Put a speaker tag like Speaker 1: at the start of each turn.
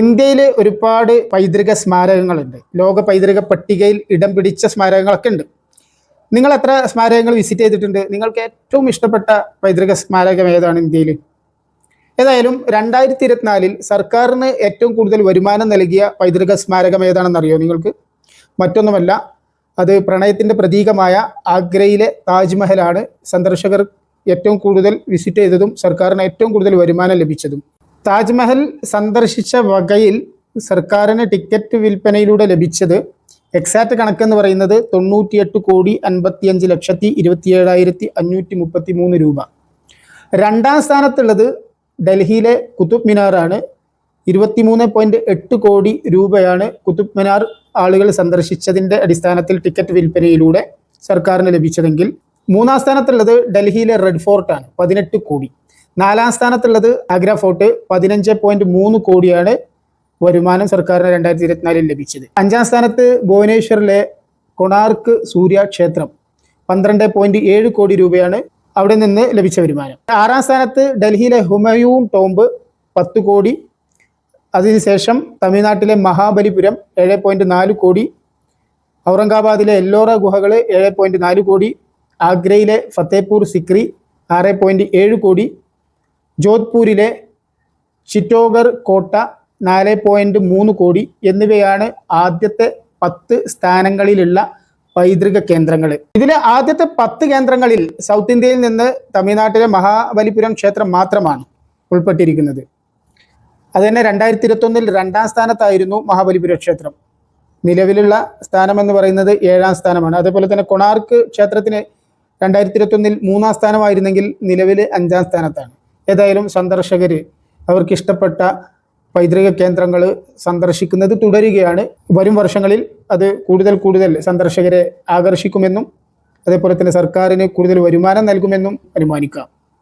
Speaker 1: ഇന്ത്യയിൽ ഒരുപാട് പൈതൃക സ്മാരകങ്ങളുണ്ട്. ലോക പൈതൃക പട്ടികയിൽ ഇടം പിടിച്ച സ്മാരകങ്ങളൊക്കെ ഉണ്ട്. നിങ്ങൾ എത്ര സ്മാരകങ്ങൾ വിസിറ്റ് ചെയ്തിട്ടുണ്ട്? നിങ്ങൾക്ക് ഏറ്റവും ഇഷ്ടപ്പെട്ട പൈതൃക സ്മാരകം ഏതാണ് ഇന്ത്യയിൽ ഏതായാലും രണ്ടായിരത്തി ഇരുപത്തിനാലിൽ സർക്കാരിന് ഏറ്റവും കൂടുതൽ വരുമാനം നൽകിയ പൈതൃക സ്മാരകം ഏതാണെന്നറിയോ നിങ്ങൾക്ക്? മറ്റൊന്നുമല്ല അത് പ്രണയത്തിന്റെ പ്രതീകമായ ആഗ്രയിലെ താജ്മഹലാണ് സന്ദർശകർ ഏറ്റവും കൂടുതൽ വിസിറ്റ് ചെയ്തതും സർക്കാരിന് ഏറ്റവും കൂടുതൽ വരുമാനം ലഭിച്ചതും. താജ്മഹൽ സന്ദർശിച്ച വകയിൽ സർക്കാരിന് ടിക്കറ്റ് വിൽപ്പനയിലൂടെ ലഭിച്ചത് എക്സാക്ട് കണക്കെന്ന് പറയുന്നത് തൊണ്ണൂറ്റിയെട്ട് കോടി അൻപത്തിയഞ്ച് ലക്ഷത്തി ഇരുപത്തിയേഴായിരത്തി അഞ്ഞൂറ്റി മുപ്പത്തി മൂന്ന് രൂപ. രണ്ടാം സ്ഥാനത്തുള്ളത് ഡൽഹിയിലെ കുത്തുബ് മിനാറാണ്. ഇരുപത്തിമൂന്ന് പോയിന്റ് എട്ട് കോടി രൂപയാണ് കുത്തുബ് മിനാർ ആളുകൾ സന്ദർശിച്ചതിന്റെ അടിസ്ഥാനത്തിൽ ടിക്കറ്റ് വിൽപ്പനയിലൂടെ സർക്കാരിന് ലഭിച്ചതെങ്കിൽ. മൂന്നാം സ്ഥാനത്തുള്ളത് ഡൽഹിയിലെ റെഡ് ഫോർട്ടാണ് പതിനെട്ട് കോടി. നാലാം സ്ഥാനത്തുള്ളത് ആഗ്ര ഫോർട്ട് പതിനഞ്ച് പോയിന്റ് മൂന്ന് കോടിയാണ് വരുമാനം സർക്കാരിന് രണ്ടായിരത്തി ഇരുപത്തിനാലിൽ ലഭിച്ചത്. അഞ്ചാം സ്ഥാനത്ത് ഭുവനേശ്വറിലെ കൊണാർക്ക് സൂര്യ ക്ഷേത്രം പന്ത്രണ്ട് പോയിന്റ് ഏഴ് കോടി രൂപയാണ് അവിടെ നിന്ന് ലഭിച്ച വരുമാനം. ആറാം സ്ഥാനത്ത് ഡൽഹിയിലെ ഹുമയൂൺ ടോംബ് പത്ത് കോടി. അതിനുശേഷം തമിഴ്നാട്ടിലെ മഹാബലിപുരം ഏഴ് പോയിന്റ് നാല് കോടി. ഔറംഗാബാദിലെ എല്ലോറ ഗുഹകൾ ഏഴ് പോയിന്റ് നാല് കോടി. ആഗ്രയിലെ ഫത്തേപൂർ സിക്രി ആറ് പോയിന്റ് ഏഴ് കോടി. ജോധ്പൂരിലെ ചിറ്റോഗർ കോട്ട നാല് പോയിന്റ് മൂന്ന് കോടി എന്നിവയാണ് ആദ്യത്തെ പത്ത് സ്ഥാനങ്ങളിലുള്ള പൈതൃക കേന്ദ്രങ്ങൾ ഇതിലെ ആദ്യത്തെ പത്ത് കേന്ദ്രങ്ങളിൽ സൗത്ത് ഇന്ത്യയിൽ നിന്ന് തമിഴ്നാട്ടിലെ മഹാബലിപുരം ക്ഷേത്രം മാത്രമാണ് ഉൾപ്പെട്ടിരിക്കുന്നത്. അത് തന്നെ രണ്ടായിരത്തി ഇരുപത്തൊന്നിൽ രണ്ടാം സ്ഥാനത്തായിരുന്നു മഹാബലിപുര ക്ഷേത്രം. നിലവിലുള്ള സ്ഥാനം എന്ന് പറയുന്നത് ഏഴാം സ്ഥാനമാണ്. അതേപോലെ തന്നെ കൊണാർക്ക് ക്ഷേത്രത്തിന് രണ്ടായിരത്തി ഇരുപത്തൊന്നിൽ മൂന്നാം സ്ഥാനമായിരുന്നെങ്കിൽ നിലവിൽ അഞ്ചാം സ്ഥാനത്താണ്. ഏതായാലും സന്ദർശകർ അവർക്ക് ഇഷ്ടപ്പെട്ട പൈതൃക കേന്ദ്രങ്ങൾ സന്ദർശിക്കുന്നത് തുടരുകയാണ്. വരും വർഷങ്ങളിൽ അത് കൂടുതൽ കൂടുതൽ സന്ദർശകരെ ആകർഷിക്കുമെന്നും അതേപോലെ തന്നെ സർക്കാരിന് കൂടുതൽ വരുമാനം നൽകുമെന്നും അനുമാനിക്കാം.